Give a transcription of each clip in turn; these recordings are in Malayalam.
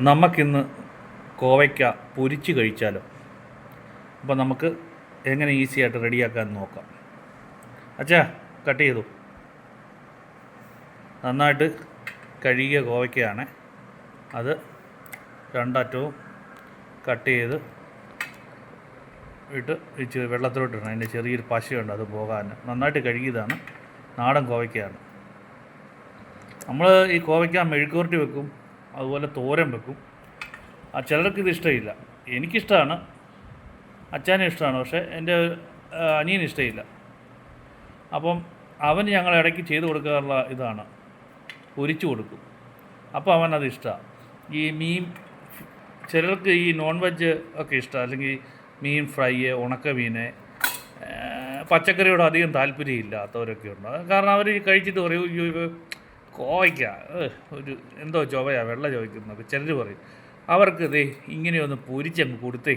നമുക്കിന്ന് കോവയ്ക്ക പൊരിച്ച് കഴിച്ചാലോ? അപ്പോൾ നമുക്ക് എങ്ങനെ ഈസി ആയിട്ട് റെഡിയാക്കാൻ നോക്കാം. അച്ഛാ കട്ട് ചെയ്തു. നന്നായിട്ട് കഴുകിയ കോവയ്ക്കയാണ്. അത് രണ്ടറ്റവും കട്ട് ചെയ്ത് ഇട്ട് ഇച്ചിരി വെള്ളത്തിലോട്ടിടണം. അതിന്റെ ചെറിയൊരു പശയുണ്ട് അത് പോകാൻ. നന്നായിട്ട് കഴുകിയതാണ്. നാടൻ കോവയ്ക്കയാണ്. നമ്മൾ ഈ കോവയ്ക്ക മെഴുക്കുവരട്ടി വെക്കും. അതുപോലെ തോരൻ വെക്കും. ആ ചിലർക്ക് ഇത് ഇഷ്ടമില്ല. എനിക്കിഷ്ടമാണ്. അച്ഛനും ഇഷ്ടമാണ്. പക്ഷേ എന്റെ അനിയന് ഇഷ്ടമില്ല. അപ്പം അവന് ഞങ്ങൾ ഇടയ്ക്ക് ചെയ്ത് കൊടുക്കാറുള്ള ഇതാണ്. പൊരിച്ചു കൊടുക്കും. അപ്പോൾ അവനത് ഇഷ്ടമാണ്. ഈ മീൻ ചിലർക്ക് ഈ നോൺ വെജ് ഒക്കെ ഇഷ്ടം അല്ലെങ്കിൽ മീൻ ഫ്രൈ ഉണക്ക മീന് പച്ചക്കറിയോട് അധികം താല്പര്യമില്ലാത്തവരൊക്കെ ഉണ്ട്. അത് കാരണം അവർ കഴിച്ചിട്ട് പറയും "അയ്യോ, ഇത് കോവയ്ക്ക. ഏഹ്, ഒരു എന്തോ ചൊവയാ വെള്ള ചോദിക്കുന്നൊക്കെ ചിലർ പറയും. അവർക്ക് ഇതേ ഇങ്ങനെയൊന്ന് പൊരിച്ചങ്ങ് കൊടുത്തേ.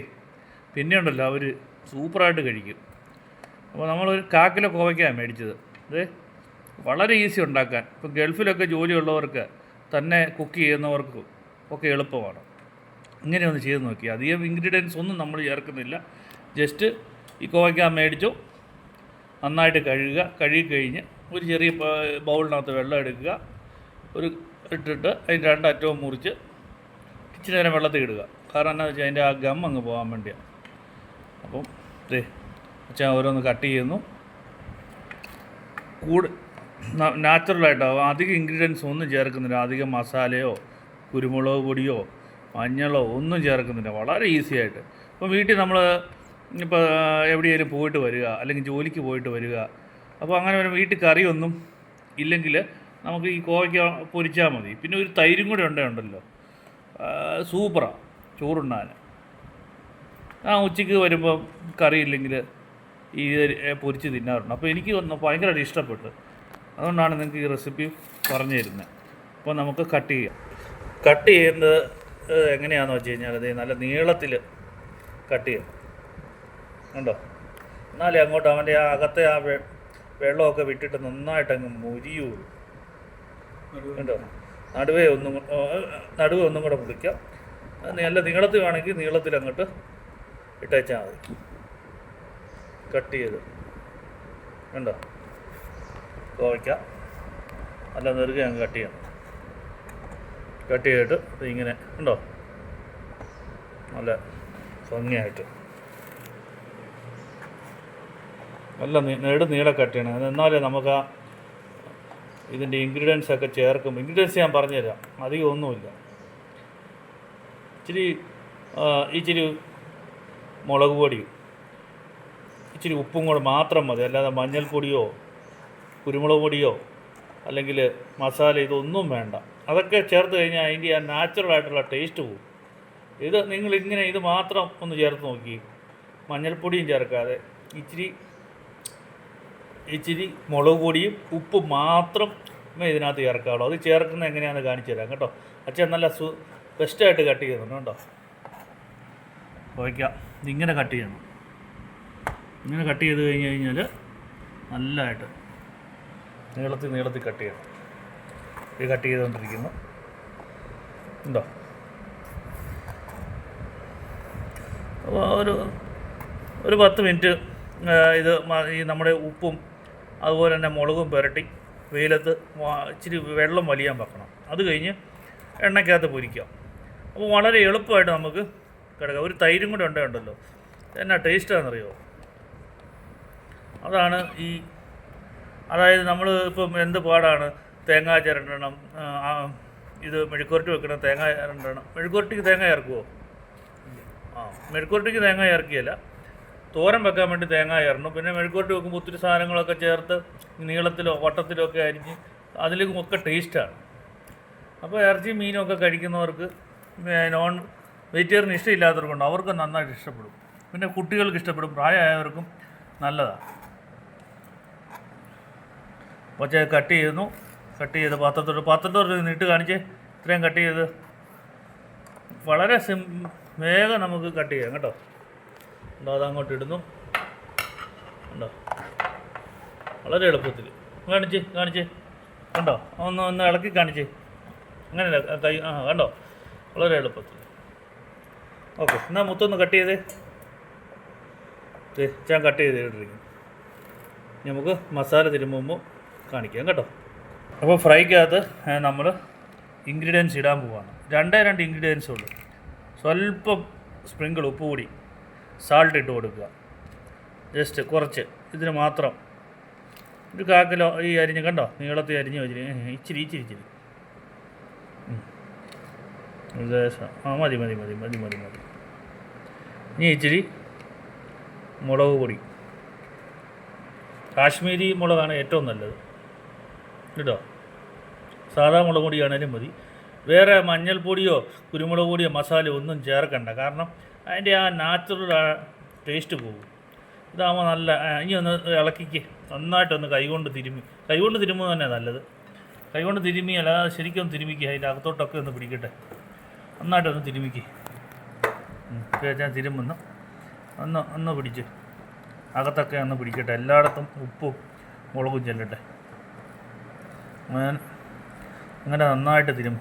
പിന്നെ ഉണ്ടല്ലോ അവർ സൂപ്പറായിട്ട് കഴിക്കും. അപ്പോൾ നമ്മളൊരു കാക്കിലോ കോവയ്ക്കാണ് മേടിച്ചത്. ഇത് വളരെ ഈസി ഉണ്ടാക്കാൻ. ഇപ്പം ഗൾഫിലൊക്കെ ജോലിയുള്ളവർക്ക് തന്നെ കുക്ക് ചെയ്യുന്നവർക്കും ഒക്കെ എളുപ്പമാണ്. ഇങ്ങനെ ഒന്ന് ചെയ്ത് നോക്കി. അധികം ഇൻഗ്രീഡിയൻസ് ഒന്നും നമ്മൾ ചേർക്കുന്നില്ല. ജസ്റ്റ് ഈ കോവയ്ക്ക മേടിച്ചു. നന്നായിട്ട് കഴുകുക. കഴുകി കഴിഞ്ഞ് ഒരു ചെറിയ ബൗളിനകത്ത് വെള്ളം എടുക്കുക. ഒരു ഇട്ടിട്ട് അതിന്റെ രണ്ടറ്റവും മുറിച്ച് ഇച്ചിരി നേരം വെള്ളത്തിൽ ഇടുക. കാരണം എന്താ വെച്ചാൽ അതിന്റെ ആ ഗം അങ്ങ് പോകാൻ വേണ്ടിയാണ്. അപ്പം ദേ അച്ഛൻ ഓരോന്ന് കട്ട് ചെയ്യുന്നു. കൂട് നാച്ചുറലായിട്ടാവും അധികം ഇൻഗ്രീഡിയൻസ് ഒന്നും ചേർക്കുന്നില്ല. അധികം മസാലയോ കുരുമുളക് പൊടിയോ മഞ്ഞളോ ഒന്നും ചേർക്കുന്നില്ല. വളരെ ഈസി ആയിട്ട്. ഇപ്പോൾ വീട്ടിൽ നമ്മൾ ഇപ്പോൾ എവിടെയെങ്കിലും പോയിട്ട് വരിക അല്ലെങ്കിൽ ജോലിക്ക് പോയിട്ട് വരിക. അപ്പോൾ അങ്ങനെ വരുമ്പോൾ വീട്ടിൽ കറിയൊന്നും ഇല്ലെങ്കിൽ നമുക്ക് ഈ കോവയ്ക്ക പൊരിച്ചാൽ മതി. പിന്നെ ഒരു തൈരും കൂടെ ഉണ്ടേ ഉണ്ടല്ലോ. സൂപ്പറാണ് ചോറുണ്ണാൻ. ആ ഉച്ചയ്ക്ക് വരുമ്പോൾ കറിയില്ലെങ്കിൽ ഈ പൊരിച്ച് തിന്നാറുണ്ട്. അപ്പോൾ എനിക്ക് ഭയങ്കരമായിട്ട് ഇഷ്ടപ്പെട്ടു. അതുകൊണ്ടാണ് നിങ്ങൾക്ക് ഈ റെസിപ്പി പറഞ്ഞു തരുന്നത്. അപ്പോൾ നമുക്ക് കട്ട് ചെയ്യാം. കട്ട് ചെയ്യുന്നത് എങ്ങനെയാണെന്ന് വെച്ച് കഴിഞ്ഞാൽ ഇത് നല്ല നീളത്തിൽ കട്ട് ചെയ്യാം. ഉണ്ടോ എന്നാലേ അങ്ങോട്ട് അവന്റെ ആ അകത്തെ ആ വെള്ളമൊക്കെ വിട്ടിട്ട് നന്നായിട്ട് അങ്ങ് മുരിയുള്ളൂ കണ്ടോ? നടുവേ ഒന്നും നടുവേ ഒന്നും കൂടെ അത് നല്ല നീളത്തിൽ വേണമെങ്കിൽ നീളത്തിൽ അങ്ങോട്ട് ഇട്ടേച്ചാൽ മതി. കട്ട് ചെയ്ത്. കണ്ടോ? കോവയ്ക്കാം. അല്ല നെറുകെ അങ്ങ് കട്ട് ചെയ്യണം. കട്ട് ചെയ്തിട്ട് ഇങ്ങനെ ഉണ്ടോ നല്ല ഭംഗിയായിട്ട്. നല്ല നീ- നേട് നീളെ കട്ട് ചെയ്യണം. എന്നാലേ നമുക്ക് ആ ഇതിന്റെ ഇൻഗ്രീഡിയൻസ് ഒക്കെ ചേർക്കും. ഇൻഗ്രീഡിയൻസ് ഞാൻ പറഞ്ഞുതരാം. അധികം ഒന്നുമില്ല. ഇച്ചിരി ഇച്ചിരി മുളക് പൊടിയും ഇച്ചിരി ഉപ്പും കൂടെ മാത്രം മതി. അല്ലാതെ മഞ്ഞൾപ്പൊടിയോ കുരുമുളക് പൊടിയോ അല്ലെങ്കിൽ മസാല ഇതൊന്നും വേണ്ട. അതൊക്കെ ചേർത്ത് കഴിഞ്ഞാൽ അതിന്റെ ആ നാച്ചുറൽ ആയിട്ടുള്ള ടേസ്റ്റ് പോകും ഇത് നിങ്ങൾ ഇങ്ങനെ ഇത് മാത്രം ഒന്ന് ചേർത്ത് നോക്കി. മഞ്ഞൾപ്പൊടിയും ചേർക്കാതെ ഇച്ചിരി ഇച്ചിരി മുളക് പൊടിയും ഉപ്പ് മാത്രം ഇതിനകത്ത് ചേർക്കാവുള്ളൂ. അത് ചേർക്കുന്നത് എങ്ങനെയാണെന്ന് കാണിച്ചു തരാം കേട്ടോ. അച്ഛൻ നല്ല സു ബെസ്റ്റായിട്ട് കട്ട് ചെയ്യുന്നുണ്ട് കേട്ടോ. വയ്ക്കാം ഇതിങ്ങനെ കട്ട് ചെയ്യണം. ഇങ്ങനെ കട്ട് ചെയ്ത് കഴിഞ്ഞ് കഴിഞ്ഞാൽ നല്ലതായിട്ട് നീളത്തിൽ നീളത്തിൽ കട്ട് ചെയ്യണം. ഇത് കട്ട് ചെയ്തുകൊണ്ടിരിക്കുന്നു. ഉണ്ടോ അപ്പോൾ ഒരു ഒരു പത്ത് മിനിറ്റ് ഇത് ഈ നമ്മുടെ ഉപ്പും അതുപോലെ തന്നെ മുളകും പുരട്ടി വെയിലത്ത് ഇച്ചിരി വെള്ളം വലിയാൻ വെക്കണം. അത് കഴിഞ്ഞ് എണ്ണയ്ക്കകത്ത് പൊരിക്കാം അപ്പോൾ വളരെ എളുപ്പമായിട്ട് നമുക്ക് കിടക്കാം. ഒരു തൈരും കൂടെ ഉണ്ടേ ഉണ്ടല്ലോ. എന്നാ ടേസ്റ്റാണെന്നറിയോ അതാണ് ഈ അതായത് നമ്മൾ ഇപ്പം എന്ത് പാടാണ്? തേങ്ങ ചിരണ്ടണം ഇത് മെഴുക്കുരട്ടി വെക്കണം തേങ്ങ ചിരണ്ടണം. മെഴുക്കുരട്ടിക്ക് തേങ്ങ ചേർക്കുമോ ആ മെഴുക്കുരട്ടിക്ക് തേങ്ങ ചേർക്കുകയില്ല. തോരൻ വെക്കാൻ വേണ്ടി തേങ്ങ ചേർന്നു പിന്നെ മെഴുക്കോട്ട് വെക്കുമ്പോൾ ഒത്തിരി സാധനങ്ങളൊക്കെ ചേർത്ത് നീളത്തിലോ വട്ടത്തിലോ ഒക്കെ അരിഞ്ഞ് അതിലേക്കും ഒക്കെ ടേസ്റ്റാണ് അപ്പോൾ ഇറച്ചി മീനും ഒക്കെ കഴിക്കുന്നവർക്ക് നോൺ വെജിറ്റേറിയൻ ഇഷ്ടമില്ലാത്തവർക്കുണ്ട്. അവർക്ക് നന്നായിട്ട് ഇഷ്ടപ്പെടും. പിന്നെ കുട്ടികൾക്ക് ഇഷ്ടപ്പെടും. പ്രായമായവർക്കും നല്ലതാണ് പക്ഷേ കട്ട് ചെയ്യുന്നു. കട്ട് ചെയ്ത് പാത്രത്തോട് പത്രത്തോട്ട് നീട്ട് കാണിച്ച്. ഇത്രയും കട്ട് ചെയ്ത്. വളരെ സിം വേഗം നമുക്ക് കട്ട് ചെയ്യാം കേട്ടോ. ഉണ്ടോ? അത് അങ്ങോട്ട് ഇടുന്നു. ഉണ്ടോ? വളരെ എളുപ്പത്തിൽ. കാണിച്ച് കാണിച്ച്. കണ്ടോ? ഒന്ന് ഒന്ന് ഇളക്കി കാണിച്ച്. അങ്ങനെയല്ല കൈ ആ കണ്ടോ? വളരെ എളുപ്പത്തിൽ. ഓക്കെ എന്നാൽ മുത്തൊന്ന് കട്ട് ചെയ്തേ. ഞാൻ കട്ട് ചെയ്തിട്ടിരിക്കുന്നു. ഇനി നമുക്ക് മസാല തിരുമ്പുമ്പോൾ കാണിക്കാം കേട്ടോ. അപ്പോൾ ഫ്രൈക്കകത്ത് നമ്മൾ ഇൻഗ്രീഡിയൻസ് ഇടാൻ പോവാണ്. രണ്ടേ രണ്ട് ഇൻഗ്രീഡിയൻസ് ഉള്ളൂ. സ്വല്പം സ്പ്രിങ്കിൾ ഉപ്പ് കൂടി സാൾട്ട് ഇട്ട് കൊടുക്കുക. ജസ്റ്റ് കുറച്ച്. ഇതിന് മാത്രം. ഒരു കാ കിലോ ഈ അരിഞ്ഞ് കണ്ടോ? നീളത്തിൽ അരിഞ്ഞ് വെച്ചിട്ട്. ഇച്ചിരി ഇച്ചിരി ഇച്ചിരി. ആ മതി മതി മതി മതി മതി മതി. ഇനി ഇച്ചിരി മുളക് പൊടി. കാശ്മീരി മുളകാണ് ഏറ്റവും നല്ലത്. കേട്ടോ? സാധാ മുളക് പൊടിയാണേലും മതി. വേറെ മഞ്ഞൾപ്പൊടിയോ കുരുമുളക് പൊടിയോ മസാലയോ ഒന്നും ചേർക്കണ്ട. കാരണം അതിന്റെ ആ നാച്ചുറൽ ടേസ്റ്റ് പോകും. ഇതാകുമ്പോൾ നല്ല ഇനി ഒന്ന് ഇളക്കിക്ക്. നന്നായിട്ടൊന്ന് കൈകൊണ്ട് തിരുമ്മി കൈകൊണ്ട് തിരുമ്മുന്നത് തന്നെ നല്ലത്. കൈകൊണ്ട് തിരുമ്മി അല്ലാതെ ശരിക്കും തിരുമിക്കുക അതിന്റെ അകത്തോട്ടൊക്കെ ഒന്ന് പിടിക്കട്ടെ. നന്നായിട്ടൊന്ന് തിരുമിക്ക്. ഞാൻ തിരുമ്മുന്നു ഒന്ന് ഒന്ന് പിടിച്ച്. അകത്തൊക്കെ ഒന്ന് പിടിക്കട്ടെ. എല്ലായിടത്തും ഉപ്പും മുളകും ചെല്ലട്ടെ. അങ്ങനെ നന്നായിട്ട് തിരുമും.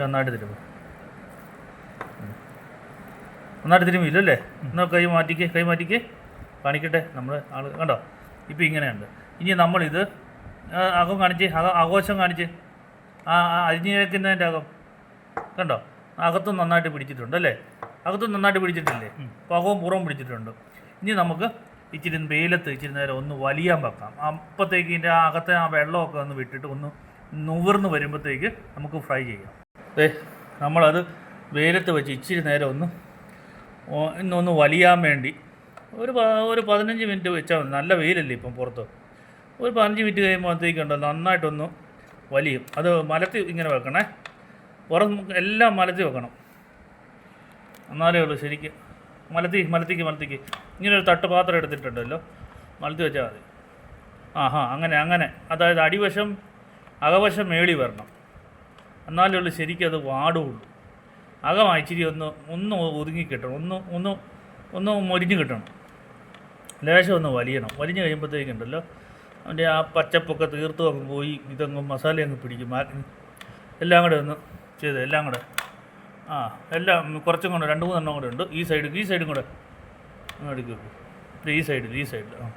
നന്നായിട്ട് തിരുമും. ഉം. നന്നായിട്ട് തിരുമില്ലല്ലേ എന്നാൽ കൈ മാറ്റിക്കേ കൈ മാറ്റിക്കേ. കാണിക്കട്ടെ നമ്മൾ ആൾ കണ്ടോ? ഇപ്പം ഇങ്ങനെയുണ്ട്. ഇനി നമ്മളിത് അകം കാണിച്ച് ആഘോഷം കാണിച്ച്. ആ ആ അരിഞ്ഞ് കേൾക്കുന്നതിന്റെ അകം. കണ്ടോ? അകത്തും നന്നായിട്ട് പിടിച്ചിട്ടുണ്ട് അല്ലേ? അകത്തും നന്നായിട്ട് പിടിച്ചിട്ടില്ലേ? പകവും പുറവും പിടിച്ചിട്ടുണ്ട്. ഇനി നമുക്ക് ഇച്ചിരി വെയിലത്ത് ഇച്ചിരി നേരം ഒന്ന് വലിയാൻ വെക്കാം. അപ്പോഴത്തേക്ക് ഇതിന്റെ ആ അകത്തെ ആ വെള്ളമൊക്കെ ഒന്ന് വിട്ടിട്ട് ഒന്ന് നുവർന്ന് വരുമ്പോഴത്തേക്ക് നമുക്ക് ഫ്രൈ ചെയ്യാം. ഏ നമ്മളത് വെയിലത്ത് വെച്ച് ഇച്ചിരി നേരം ഒന്ന് ഇന്നൊന്ന് വലിയാൻ വേണ്ടി. ഒരു ഒരു പതിനഞ്ച് മിനിറ്റ് വെച്ചാൽ മതി. നല്ല വെയിലല്ലേ ഇപ്പം പുറത്ത്. ഒരു പതിനഞ്ച് മിനിറ്റ് കഴിയുമ്പോഴത്തേക്കുണ്ടോ നന്നായിട്ടൊന്ന് വലിയും. അത് മലത്തി ഇങ്ങനെ വെക്കണേ. പുറം എല്ലാം മലത്തി വെക്കണം. എന്നാലേ ഉള്ളൂ ശരിക്ക്. മലത്തി മലത്തിക്ക് മലത്തിക്ക്. ഇങ്ങനെ ഒരു തട്ടുപാത്രം എടുത്തിട്ടുണ്ടല്ലോ. മലത്തി വെച്ചാൽ മതി. ആ ഹാ അങ്ങനെ അങ്ങനെ. അതായത് അടിവശം അകവശം മേളി വരണം. എന്നാലേ ഉള്ളൂ ശരിക്കും അത് വാടുകയുള്ളൂ. അകം ഇച്ചിരി ഒന്ന് ഒന്ന് ഒതുങ്ങി കിട്ടണം. ഒന്ന് ഒന്ന് ഒന്ന് മൊരിഞ്ഞ് കിട്ടണം. ലേശം ഒന്ന് വലിയണം. വലിഞ്ഞ് കഴിയുമ്പോഴത്തേക്കുണ്ടല്ലോ അതിന്റെ ആ പച്ചപ്പൊക്കെ തീർത്തും അങ്ങ് പോയി ഇതങ്ങ് മസാല അങ്ങ് പിടിക്കും. എല്ലാം കൂടെ ഒന്ന് ചെയ്ത്? എല്ലാം കൂടെ. ആ എല്ലാം കുറച്ചും കൂടെ രണ്ട് മൂന്നെണ്ണം കൂടെ ഉണ്ട്. ഈ സൈഡ് ഈ സൈഡും കൂടെ ഒന്ന് എടുക്കും. ഈ സൈഡിൽ ഈ സൈഡിൽ ആ.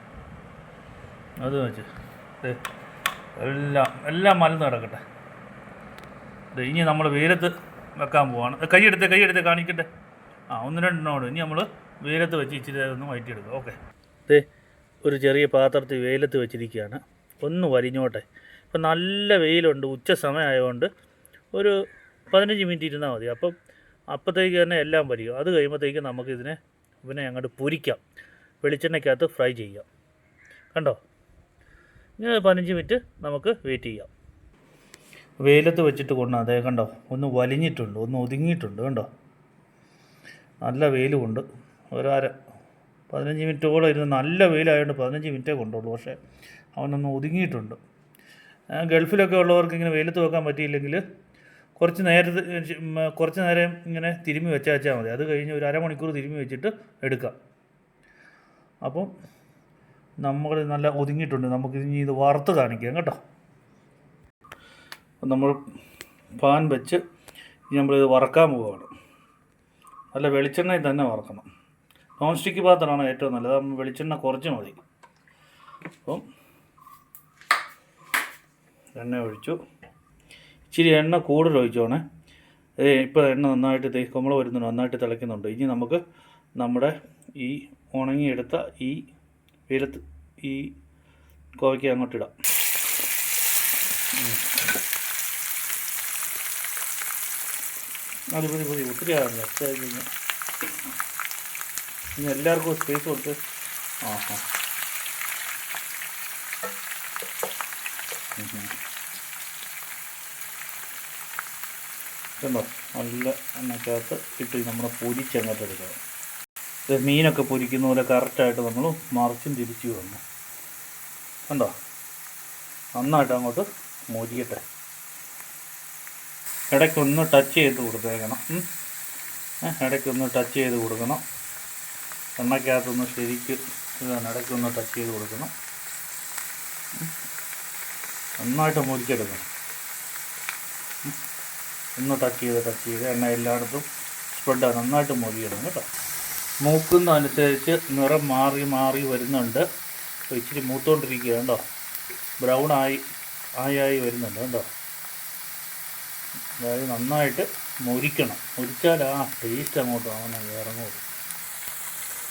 അത് വെച്ച്. എല്ലാം എല്ലാം മലന്ന് കിടക്കട്ടെ. ഇനി നമ്മൾ വെയിലത്ത് വെക്കാൻ പോവാണ്. കൈയെടുത്ത് കൈയെടുത്ത് കാണിക്കട്ടെ. ആ ഒന്ന് രണ്ടെണ്ണോട് ഇനി നമ്മൾ വെയിലത്ത് വെച്ച് ഇച്ചിരി ഒന്ന് വയറ്റിയെടുക്കുക ഓക്കെ. ദേ ഒരു ചെറിയ പാത്രത്തിൽ വെയിലത്ത് വെച്ചിരിക്കുകയാണ്. ഒന്ന് വരിഞ്ഞോട്ടെ. ഇപ്പം നല്ല വെയിലുണ്ട്. ഉച്ച സമയമായതുകൊണ്ട് ഒരു പതിനഞ്ച് മിനിറ്റ് ഇരുന്നാൽ മതി. അപ്പം അപ്പോഴത്തേക്ക് തന്നെ എല്ലാം വരിക. അത് കഴിയുമ്പോഴത്തേക്ക് നമുക്കിതിനെ പിന്നെ അങ്ങോട്ട് പൊരിക്കാം. വെളിച്ചെണ്ണയ്ക്കകത്ത് ഫ്രൈ ചെയ്യാം. കണ്ടോ? ഇങ്ങനെ പതിനഞ്ച് മിനിറ്റ് നമുക്ക് വെയിറ്റ് ചെയ്യാം. വെയിലത്ത് വെച്ചിട്ട് കൊണ്ട് അതേ കണ്ടോ? ഒന്ന് വലിഞ്ഞിട്ടുണ്ട് ഒന്ന് ഒതുങ്ങിയിട്ടുണ്ട് കണ്ടോ? നല്ല വെയിലുമുണ്ട്. ഒരര പതിനഞ്ച് മിനിറ്റോളം ഇരുന്ന് നല്ല വെയിലായതുകൊണ്ട് പതിനഞ്ച് മിനിറ്റേ കൊണ്ടുള്ളൂ. പക്ഷേ അവനൊന്ന് ഒതുങ്ങിയിട്ടുണ്ട്. ഗൾഫിലൊക്കെ ഉള്ളവർക്ക് ഇങ്ങനെ വെയിലത്ത് വെക്കാൻ പറ്റിയില്ലെങ്കിൽ കുറച്ച് നേരത്തെ കുറച്ച് നേരം ഇങ്ങനെ തിരുമ്മി വെച്ചാൽ വെച്ചാൽ മതി. അത് കഴിഞ്ഞ് ഒരു അരമണിക്കൂർ തിരുമ്മി വെച്ചിട്ട് എടുക്കാം. അപ്പം നമ്മൾ നല്ല ഒതുങ്ങിയിട്ടുണ്ട്. നമുക്ക് ഇനി ഇത് വറുത്ത് കാണിക്കാം കേട്ടോ. നമ്മൾ പാൻ വെച്ച് നമ്മളിത് വറക്കാൻ പോവുകയാണ് നല്ല വെളിച്ചെണ്ണയിൽ തന്നെ വറക്കണം. നോൺ സ്റ്റിക്ക് പാത്രമാണ് ഏറ്റവും നല്ലത്. വെളിച്ചെണ്ണ കുറച്ച് മതി. അപ്പം എണ്ണ ഒഴിച്ചു. ഇച്ചിരി എണ്ണ കൂടുതൽ ഒഴിച്ചോണേ. ഏ ഇപ്പോൾ എണ്ണ നന്നായിട്ട് തേ കുമ്പള വരുന്നുണ്ട്. നന്നായിട്ട് തിളയ്ക്കുന്നുണ്ട്. ഇനി നമുക്ക് നമ്മുടെ ഈ ഉണങ്ങിയെടുത്ത ഈ വെയിലത്ത് ഈ കോവയ്ക്ക് അങ്ങോട്ടിടാം മതി മതി മതി. ഒത്തിരി ആകുന്നു എത്ര കഴിഞ്ഞാൽ ഇനി എല്ലാവർക്കും സ്പേസ് കൊടുത്ത് ആ ഹാ. കണ്ടോ നല്ല എണ്ണക്കകത്ത് ഇട്ട് നമ്മുടെ പൊരിച്ചങ്ങോട്ട് എടുക്കണം ഇത് മീനൊക്കെ പൊരിക്കുന്ന പോലെ കറക്റ്റായിട്ട് നമ്മൾ മറിച്ചും തിരിച്ചു വന്നു കണ്ടോ? നന്നായിട്ട് അങ്ങോട്ട് മൊരിയട്ടെ. ഇടയ്ക്കൊന്ന് ടച്ച് ചെയ്ത് കൊടുത്തേക്കണം. ഇടയ്ക്കൊന്ന് ടച്ച് ചെയ്ത് കൊടുക്കണം. എണ്ണയ്ക്കകത്തൊന്ന് ശരിക്ക് ഇതാണ് ഇടയ്ക്കൊന്ന് ടച്ച് ചെയ്ത് കൊടുക്കണം. നന്നായിട്ട് മുരിച്ചെടുക്കണം ഒന്ന് ടച്ച് ചെയ്ത് ടച്ച് ചെയ്ത് എണ്ണ എല്ലായിടത്തും സ്പ്രെഡ് നന്നായിട്ട് മൊരിയണം കേട്ടോ. മൂക്കുന്നതനുസരിച്ച് നിറം മാറി മാറി വരുന്നുണ്ട്. ഇച്ചിരി മൂത്തോണ്ടിരിക്കുക കേട്ടോ. ബ്രൗൺ ആയി ആയി വരുന്നുണ്ട് കേട്ടോ. അതായത് നന്നായിട്ട് മുരിക്കണം. മുരിച്ചാൽ ആ ടേസ്റ്റ് അങ്ങോട്ട് ആവണം ഇറങ്ങുള്ളൂ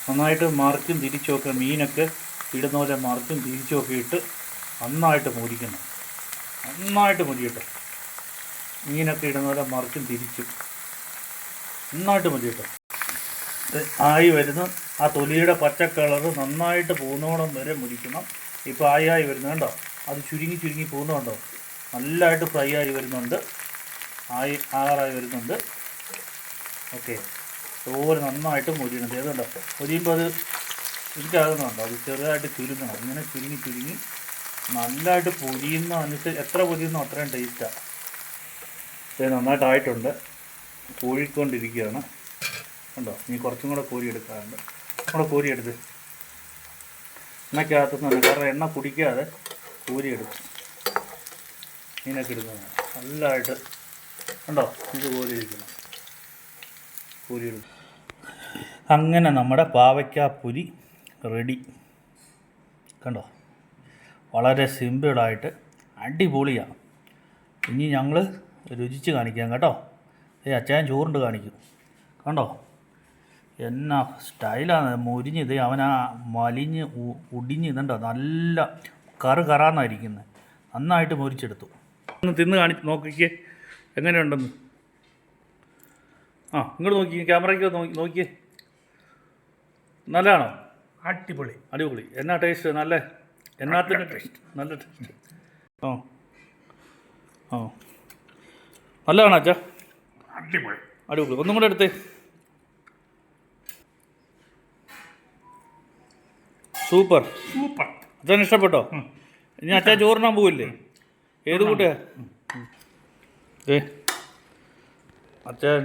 നന്നായിട്ട് മറിച്ചും തിരിച്ചുമൊക്കെ മീനൊക്കെ ഇടുന്ന പോലെ മറിച്ചും തിരിച്ചുമൊക്കെ ഇട്ട് നന്നായിട്ട് മുരിക്കണം. നന്നായിട്ട് മുരിയട്ടെ. മീനൊക്കെ ഇടുന്ന പോലെ മറിച്ചും തിരിച്ചും. നന്നായിട്ട് മുരിയട്ടെ. ആയി വരുന്ന. ആ തൊലിയുടെ പച്ച കളറ് നന്നായിട്ട് പോകുന്നോളം വരെ മുരിക്കണം. ഇപ്പോൾ ആയി ആയി വരുന്നുണ്ടോ അത് ചുരുങ്ങി ചുരുങ്ങി പോകുന്നുണ്ടോ നല്ലതായിട്ട് ഫ്രൈ ആയി വരുന്നുണ്ട്. ആയി ആറായി വരുന്നുണ്ട്. ഓക്കെ ചോറ് നന്നായിട്ട് മുരിയണം. ഏതുണ്ടോ മുരിയുമ്പോൾ അത് എനിക്കാകുന്നുണ്ടോ അത് ചെറുതായിട്ട് ചുരുങ്ങണം. ഇങ്ങനെ ചുരുങ്ങി ചുരുങ്ങി നല്ലതായിട്ട് പൊരിയുന്ന അനുസരിച്ച് എത്ര പൊരിയുന്നോ അത്രയും ടേസ്റ്റാണ് ഇത് നന്നായിട്ടായിട്ടുണ്ട്. കോഴിക്കൊണ്ടിരിക്കുകയാണ് ഉണ്ടോ ഇനി കുറച്ചും കൂടെ കോരി എടുക്കാറുണ്ട് കൂടെ കോരി എടുത്ത് എണ്ണയ്ക്കകത്തുനിന്ന് കാരണം എണ്ണ കുടിക്കാതെ കോരി എടുക്കും മീനൊക്കെ എടുക്കുന്നതാണ് നല്ലതായിട്ട് കണ്ടോ? ഇത് ഇരിക്കണം എടുക്കും അങ്ങനെ നമ്മുടെ പാവയ്ക്കാപ്പൊരി റെഡി കണ്ടോ? വളരെ സിമ്പിളായിട്ട് അടിപൊളിയാണ് ഇനി ഞങ്ങൾ രുചിച്ച് കാണിക്കാം കേട്ടോ. ഏ അച്ചായൻ ചോറുണ്ട് കാണിക്കും. കണ്ടോ? എന്നാ സ്റ്റൈലാണ് മുരിഞ്ഞ് ഇത് അവൻ ആ മലിഞ്ഞ് ഉടിഞ്ഞ് ഇതുണ്ടോ? നല്ല കറ് കറാന്നായിരിക്കുന്നത് നന്നായിട്ട് മുരിച്ചെടുത്തു. ഒന്ന് തിന്ന് കാണി നോക്കിക്കേ. എങ്ങനെയുണ്ടെന്ന്? ആ ഇങ്ങോട്ട് നോക്കി ക്യാമറയ്ക്ക് നോക്കി നോക്കിയേ നല്ലതാണോ? അടിപൊളി. അടിപൊളി. എന്നാ ടേസ്റ്റ് നല്ല എന്നാത്തിന്റെ ടേസ്റ്റ് നല്ല ടേസ്റ്റ് ഓ ഓ നല്ലതാണോ അച്ഛാ? അടിപൊളി. അടിപൊളി. ഒന്നും കൂടെ എടുത്തേ. സൂപ്പർ. സൂപ്പർ. അച്ഛൻ ഇഷ്ടപ്പെട്ടോ? ഇനി അച്ഛാ ചോറിനാൻ പോവില്ലേ? ഏത് കൂട്ടിയാ ഏ? അച്ഛൻ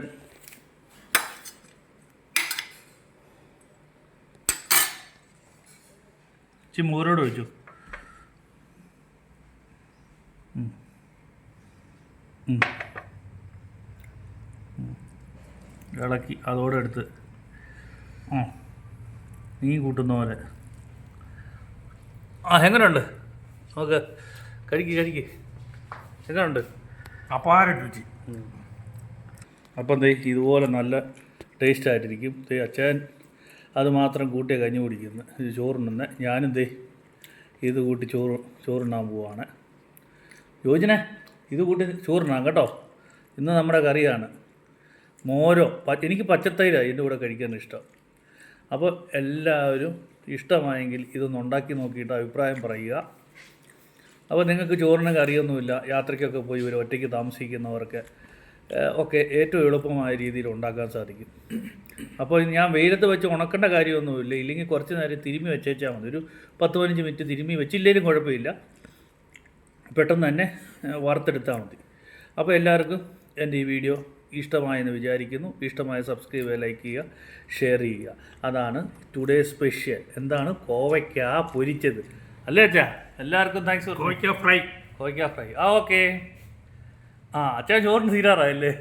ഇച്ചി മോരോട് ഒഴിച്ചു. ഇളക്കി അതോടെ എടുത്ത് ആ. നീ കൂട്ടുന്ന പോലെ. ആ എങ്ങനെയുണ്ട് നോക്ക്. കഴിക്ക് കഴിക്ക് എങ്ങനെയുണ്ട് അപാര രുചി. അപ്പം ദേ ഇതുപോലെ നല്ല ടേസ്റ്റ് ആയിട്ടിരിക്കും. ദേ അച്ഛൻ അത് മാത്രം കൂട്ടിയ കഞ്ഞി കുടിക്കുന്നു ഇത് ചോറുണ്ണുന്ന. ഞാനും ദേ ഇത് കൂട്ടി ചോറ് ചോറുണ്ണാൻ പോവാണ്. യോജന ഇത് കൂട്ടി ചോറുണ്ണാം കേട്ടോ. ഇന്ന് നമ്മുടെ കറിയാണ് മോരോ എനിക്ക് പച്ചത്തൈരാണ് ഇതിന്റെ കൂടെ കഴിക്കാൻ ഇഷ്ടം. അപ്പോൾ എല്ലാവരും ഇഷ്ടമായെങ്കിൽ ഇതൊന്ന് ഉണ്ടാക്കി നോക്കിയിട്ട് അഭിപ്രായം പറയുക. അപ്പോൾ നിങ്ങൾക്ക് ചോറിന് കറിയൊന്നുമില്ല യാത്രയ്ക്കൊക്കെ പോയി ഒരു ഒറ്റയ്ക്ക് താമസിക്കുന്നവർക്ക് ഒക്കെ ഏറ്റവും എളുപ്പമായ രീതിയിൽ ഉണ്ടാക്കാൻ സാധിക്കും. അപ്പോൾ ഞാൻ വെയിലത്ത് വെച്ച് ഉണക്കേണ്ട കാര്യമൊന്നുമില്ല ഇല്ലെങ്കിൽ കുറച്ച് നേരം തിരുമ്മി വെച്ചേച്ചാൽ മതി. ഒരു പത്ത് പതിനഞ്ച് മിനിറ്റ് തിരുമ്മി വെച്ചില്ലെങ്കിലും കുഴപ്പമില്ല. പെട്ടെന്ന് തന്നെ വറുത്തെടുത്താൽ മതി. അപ്പോൾ എല്ലാവർക്കും എന്റെ ഈ വീഡിയോ ഇഷ്ടമായെന്ന് വിചാരിക്കുന്നു. ഇഷ്ടമായ സബ്സ്ക്രൈബ് ലൈക്ക് ചെയ്യുക ഷെയർ ചെയ്യുക. അതാണ് ടുഡേ സ്പെഷ്യൽ. എന്താണ് കോവയ്ക്ക പൊരിച്ചത്. അല്ലേ അച്ഛാ? എല്ലാവർക്കും താങ്ക്സ് കോഴിക്ക ഫ്രൈ കോവയ്ക്ക ഫ്രൈ ആ ഓക്കെ ആ അച്ഛാ ചോറിന് തീരാറായല്ലേ?